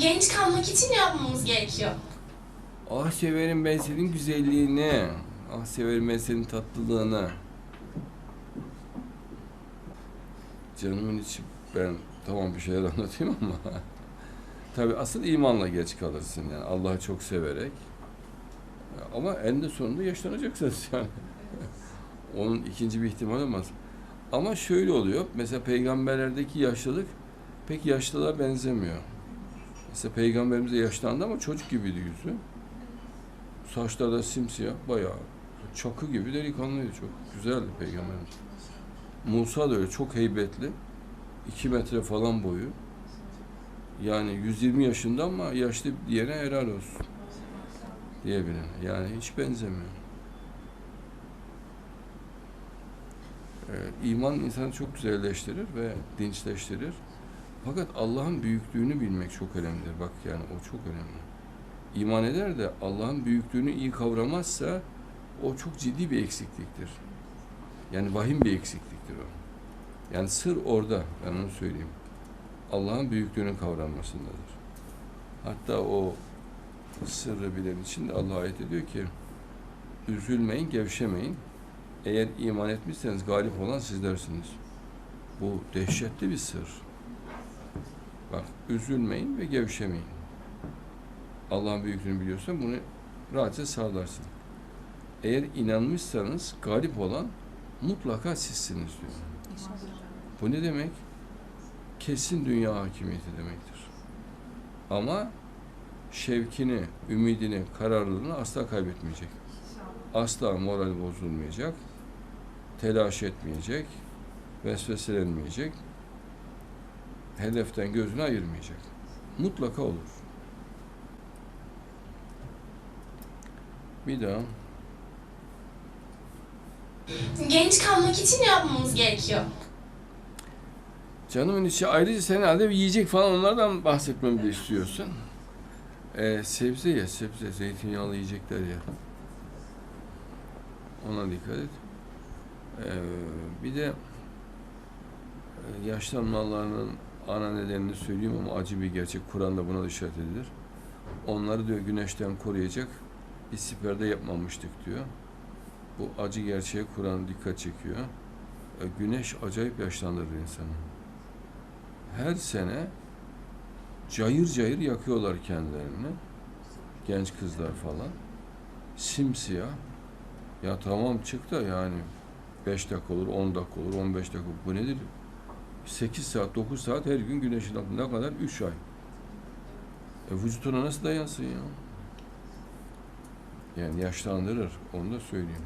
Genç kalmak için ne yapmamız gerekiyor? Ah severim ben senin güzelliğini. Ah severim ben senin tatlılığını. Canımın içi ben tamam bir şeyler anlatayım ama tabi asıl imanla geç kalırsın yani Allah'ı çok severek ama en de sonunda yaşlanacaksınız yani. Onun ikinci bir ihtimal olmaz. Ama şöyle oluyor. Mesela peygamberlerdeki yaşlılık pek yaşlılığa benzemiyor. Mesela peygamberimiz de yaşlandı ama çocuk gibiydi yüzü. Saçları da simsiyah, bayağı çakı gibi delikanlıydı çok. Güzeldi peygamberimiz. Musa da öyle çok heybetli. 2 metre falan boyu. Yani 120 yaşında ama yaşlı diyene helal olsun. Diyebilirim. Yani hiç benzemiyor. Ee, iman insanı çok güzelleştirir ve dinçleştirir. Fakat Allah'ın büyüklüğünü bilmek çok önemlidir. Bak yani o çok önemli. İman eder de Allah'ın büyüklüğünü iyi kavramazsa o çok ciddi bir eksikliktir. Yani vahim bir eksikliktir o. Yani sır orada, ben onu söyleyeyim. Allah'ın büyüklüğünün kavranmasındadır. Hatta o sırrı bilen için de Allah ayet ediyor ki üzülmeyin, gevşemeyin. Eğer iman etmişseniz galip olan sizlersiniz. Bu dehşetli bir sır. Üzülmeyin ve gevşemeyin. Allah'ın büyüklüğünü biliyorsan bunu rahatça sağlarsın. Eğer inanmışsanız galip olan mutlaka sizsiniz diyor. Bu ne demek? Kesin dünya hakimiyeti demektir. Ama şevkini, ümidini, kararlılığını asla kaybetmeyecek. Asla moral bozulmayacak, telaş etmeyecek, vesveselenmeyecek, hedeften gözünü ayırmayacak. Mutlaka olur. Bir daha. Genç kalmak için yapmamız gerekiyor? Canımın içi ayrıca sen herhalde bir yiyecek falan onlardan bahsetmemi de istiyorsun. Ee, sebze ye, sebze, zeytinyağlı yiyecekler ye. Ona dikkat et. Ee, bir de e, yaşlanmalarının ana nedenini söyleyeyim ama acı bir gerçek. Kur'an'da buna işaret edilir. Onları diyor güneşten koruyacak bir siperde yapmamıştık diyor. Bu acı gerçeğe Kur'an dikkat çekiyor. E, güneş acayip yaşlandırır insanı her sene cayır cayır yakıyorlar kendilerini. Genç kızlar falan. Simsiyah. Ya tamam çık da yani 5 dakika olur, 10 dakika olur, 15 dakika. Bu nedir? 8 saat, 9 saat her gün güneşin altında kadar? 3 ay. E vücuduna nasıl dayansın ya? Yani yaşlandırır. Onu da söyleyeyim.